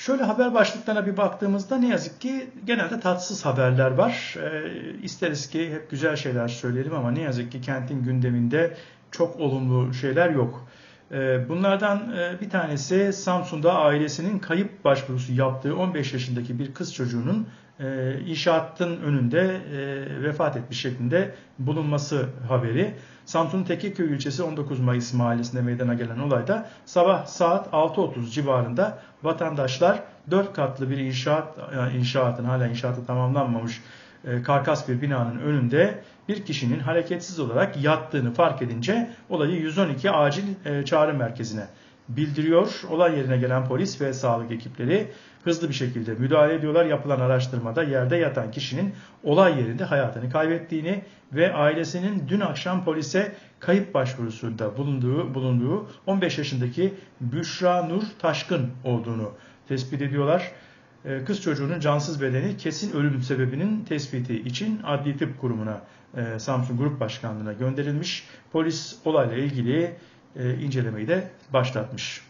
Şöyle haber başlıklarına bir baktığımızda ne yazık ki genelde tatsız haberler var. E, isteriz ki hep güzel şeyler söyleyelim ama ne yazık ki kentin gündeminde çok olumlu şeyler yok. E, bunlardan e, bir tanesi Samsun'da ailesinin kayıp başvurusu yaptığı 15 yaşındaki bir kız çocuğunun e, inşaatın önünde e, vefat etmiş şeklinde bulunması haberi. Samsun Tekiköy ilçesi 19 Mayıs mahallesinde meydana gelen olayda sabah saat 6.30 civarında vatandaşlar 4 katlı bir inşaat yani inşaatın hala inşaatı tamamlanmamış karkas bir binanın önünde bir kişinin hareketsiz olarak yattığını fark edince olayı 112 acil e, çağrı merkezine bildiriyor. Olay yerine gelen polis ve sağlık ekipleri hızlı bir şekilde müdahale ediyorlar. Yapılan araştırmada yerde yatan kişinin olay yerinde hayatını kaybettiğini ve ailesinin dün akşam polise kayıp başvurusunda bulunduğu, bulunduğu 15 yaşındaki Büşra Nur Taşkın olduğunu tespit ediyorlar. Ee, kız çocuğunun cansız bedeni kesin ölüm sebebinin tespiti için Adli Tıp Kurumu'na e, Samsun Grup Başkanlığı'na gönderilmiş. Polis olayla ilgili e, incelemeyi de başlatmış.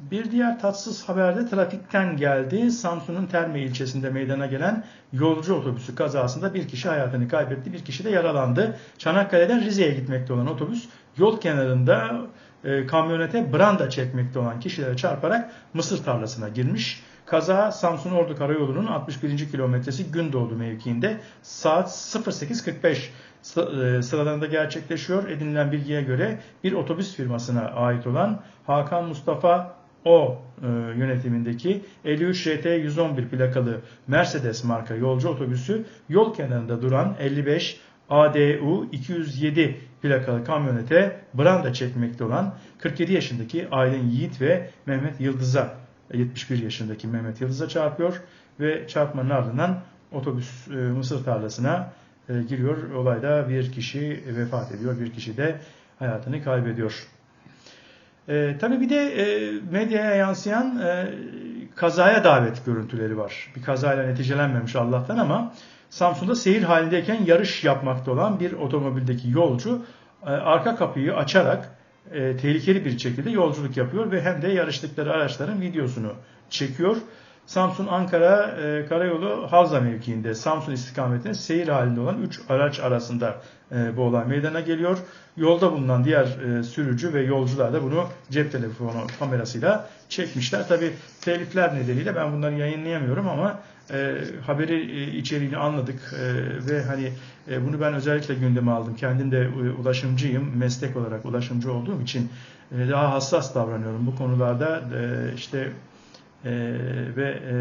Bir diğer tatsız haber de trafikten geldi. Samsun'un Terme ilçesinde meydana gelen yolcu otobüsü kazasında bir kişi hayatını kaybetti, bir kişi de yaralandı. Çanakkale'den Rize'ye gitmekte olan otobüs yol kenarında e, kamyonete branda çekmekte olan kişilere çarparak mısır tarlasına girmiş. Kaza Samsun Ordu Karayolu'nun 61. kilometresi Gündoğdu mevkiinde saat 08.45 e, sıralarında gerçekleşiyor. Edinilen bilgiye göre bir otobüs firmasına ait olan Hakan Mustafa O e, yönetimindeki 53 RT 111 plakalı Mercedes marka yolcu otobüsü yol kenarında duran 55 ADU 207 plakalı kamyonete branda çekmekte olan 47 yaşındaki Aylin Yiğit ve Mehmet Yıldız'a 71 yaşındaki Mehmet Yıldız'a çarpıyor ve çarpmanın ardından otobüs e, mısır tarlasına e, giriyor. Olayda bir kişi vefat ediyor, bir kişi de hayatını kaybediyor. E, tabii bir de e, medyaya yansıyan e, kazaya davet görüntüleri var. Bir kazayla neticelenmemiş Allah'tan ama Samsun'da seyir halindeyken yarış yapmakta olan bir otomobildeki yolcu e, arka kapıyı açarak e, tehlikeli bir şekilde yolculuk yapıyor ve hem de yarıştıkları araçların videosunu çekiyor. Samsun-Ankara e, Karayolu Havza mevkiinde Samsun istikametine seyir halinde olan 3 araç arasında e, bu olay meydana geliyor. Yolda bulunan diğer e, sürücü ve yolcular da bunu cep telefonu kamerasıyla çekmişler. Tabi telifler nedeniyle ben bunları yayınlayamıyorum ama e, haberi e, içeriğini anladık e, ve hani e, bunu ben özellikle gündeme aldım. Kendim de ulaşımcıyım. Meslek olarak ulaşımcı olduğum için e, daha hassas davranıyorum bu konularda. E, işte e, ve e,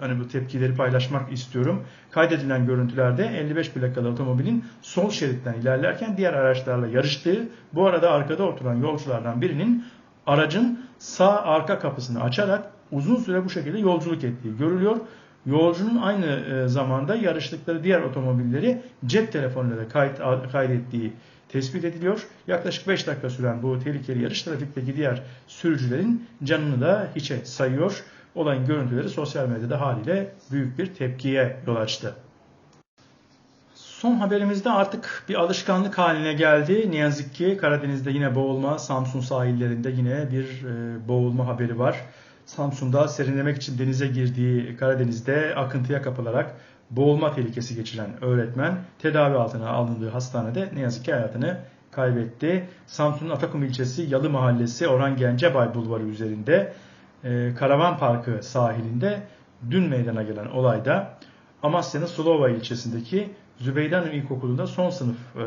hani bu tepkileri paylaşmak istiyorum. Kaydedilen görüntülerde 55 plakalı otomobilin sol şeritten ilerlerken diğer araçlarla yarıştığı, bu arada arkada oturan yolculardan birinin aracın sağ arka kapısını açarak uzun süre bu şekilde yolculuk ettiği görülüyor. Yolcunun aynı e, zamanda yarıştıkları diğer otomobilleri cep telefonuyla kayıt, kaydettiği tespit ediliyor. Yaklaşık 5 dakika süren bu tehlikeli yarış trafikteki diğer sürücülerin canını da hiçe sayıyor. Olayın görüntüleri sosyal medyada haliyle büyük bir tepkiye yol açtı. Son haberimizde artık bir alışkanlık haline geldi. Ne yazık ki Karadeniz'de yine boğulma, Samsun sahillerinde yine bir e, boğulma haberi var. Samsun'da serinlemek için denize girdiği Karadeniz'de akıntıya kapılarak boğulma tehlikesi geçiren öğretmen tedavi altına alındığı hastanede ne yazık ki hayatını kaybetti. Samsun'un Atakum ilçesi Yalı Mahallesi Orhan Gencebay Bulvarı üzerinde e, Karavan Parkı sahilinde dün meydana gelen olayda Amasya'nın Sulova ilçesindeki Zübeyde İlkokulu'nda son sınıf e,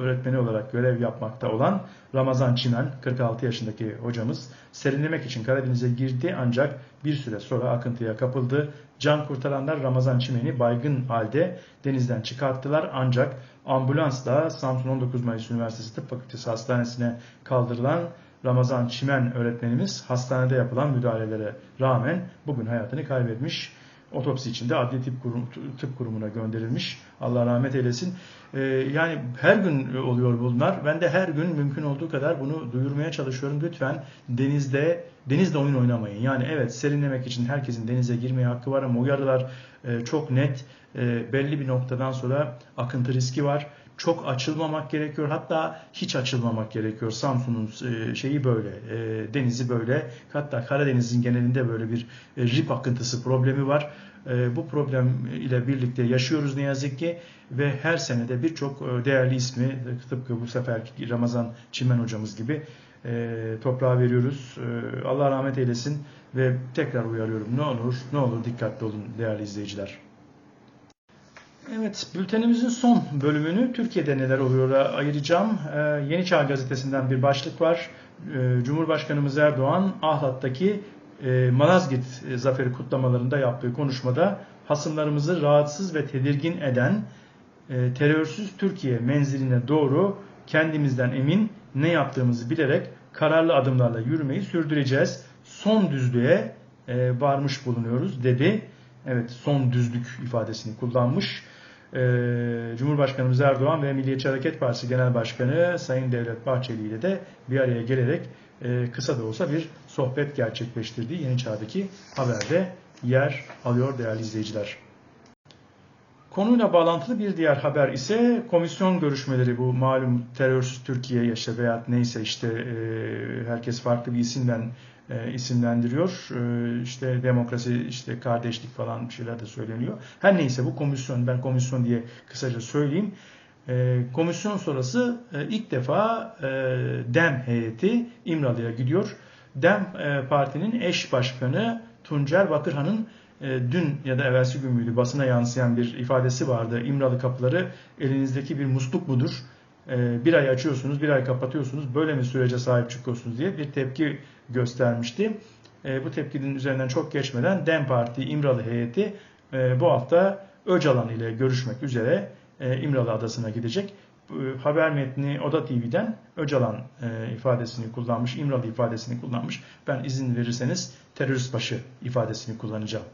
öğretmeni olarak görev yapmakta olan Ramazan Çimen, 46 yaşındaki hocamız serinlemek için Karadeniz'e girdi ancak bir süre sonra akıntıya kapıldı. Can kurtaranlar Ramazan Çimen'i baygın halde denizden çıkarttılar ancak ambulansla Samsun 19 Mayıs Üniversitesi Tıp Fakültesi Hastanesi'ne kaldırılan Ramazan Çimen öğretmenimiz hastanede yapılan müdahalelere rağmen bugün hayatını kaybetmiş otopsi için de Adli Tıp, Kurum, Tıp Kurumu'na gönderilmiş. Allah rahmet eylesin. Ee, yani her gün oluyor bunlar. Ben de her gün mümkün olduğu kadar bunu duyurmaya çalışıyorum. Lütfen denizde denizde oyun oynamayın. Yani evet serinlemek için herkesin denize girmeye hakkı var ama uyarılar e, çok net. E, belli bir noktadan sonra akıntı riski var. Çok açılmamak gerekiyor. Hatta hiç açılmamak gerekiyor. Samsun'un e, şeyi böyle, e, denizi böyle. Hatta Karadeniz'in genelinde böyle bir e, rip akıntısı problemi var. Bu problem ile birlikte yaşıyoruz ne yazık ki ve her senede birçok değerli ismi tıpkı bu seferki Ramazan Çimen hocamız gibi toprağa veriyoruz. Allah rahmet eylesin ve tekrar uyarıyorum ne olur ne olur dikkatli olun değerli izleyiciler. Evet, bültenimizin son bölümünü Türkiye'de neler oluyor'a ayıracağım. Ee, Yeni Çağ Gazetesi'nden bir başlık var. Ee, Cumhurbaşkanımız Erdoğan Ahlat'taki e, Malazgirt zaferi kutlamalarında yaptığı konuşmada hasımlarımızı rahatsız ve tedirgin eden e, terörsüz Türkiye menziline doğru kendimizden emin ne yaptığımızı bilerek kararlı adımlarla yürümeyi sürdüreceğiz. Son düzlüğe e, varmış bulunuyoruz dedi. Evet son düzlük ifadesini kullanmış. Ee, Cumhurbaşkanımız Erdoğan ve Milliyetçi Hareket Partisi Genel Başkanı Sayın Devlet Bahçeli ile de bir araya gelerek e, kısa da olsa bir sohbet gerçekleştirdiği Yeni Çağ'daki haberde yer alıyor değerli izleyiciler. Konuyla bağlantılı bir diğer haber ise komisyon görüşmeleri bu malum terörsüz Türkiye yaşa veya neyse işte e, herkes farklı bir isimden e, isimlendiriyor. E, işte demokrasi, işte kardeşlik falan bir şeyler de söyleniyor. Her neyse bu komisyon, ben komisyon diye kısaca söyleyeyim. E, komisyon sonrası e, ilk defa e, DEM heyeti İmralı'ya gidiyor. DEM e, partinin eş başkanı Tuncer Bakırhan'ın e, dün ya da evvelsi gün müydü basına yansıyan bir ifadesi vardı. İmralı kapıları elinizdeki bir musluk mudur? E, bir ay açıyorsunuz, bir ay kapatıyorsunuz. Böyle mi sürece sahip çıkıyorsunuz diye bir tepki göstermişti. E, bu tepkinin üzerinden çok geçmeden DEM Parti İmralı heyeti bu hafta Öcalan ile görüşmek üzere İmralı Adası'na gidecek. Haber metni Oda TV'den Öcalan ifadesini kullanmış, İmralı ifadesini kullanmış. Ben izin verirseniz terörist başı ifadesini kullanacağım.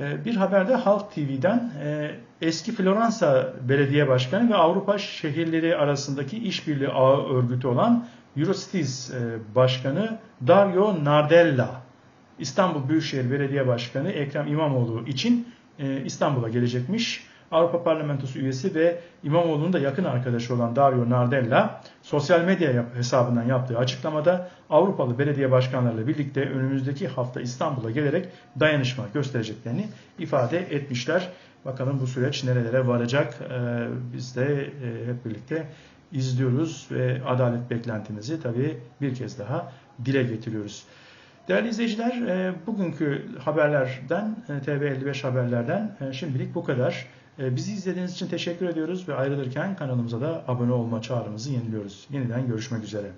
Ee, bir haberde Halk TV'den e, eski Floransa Belediye Başkanı ve Avrupa şehirleri arasındaki işbirliği ağı örgütü olan Eurocities e, Başkanı Dario Nardella, İstanbul Büyükşehir Belediye Başkanı Ekrem İmamoğlu için İstanbul'a gelecekmiş. Avrupa Parlamentosu üyesi ve İmamoğlu'nun da yakın arkadaşı olan Dario Nardella sosyal medya hesabından yaptığı açıklamada Avrupalı belediye başkanlarıyla birlikte önümüzdeki hafta İstanbul'a gelerek dayanışma göstereceklerini ifade etmişler. Bakalım bu süreç nerelere varacak? Ee, biz de e, hep birlikte izliyoruz ve adalet beklentimizi tabii bir kez daha dile getiriyoruz. Değerli izleyiciler, e, bugünkü haberlerden, e, TV55 haberlerden şimdilik bu kadar. Ee, bizi izlediğiniz için teşekkür ediyoruz ve ayrılırken kanalımıza da abone olma çağrımızı yeniliyoruz. Yeniden görüşmek üzere.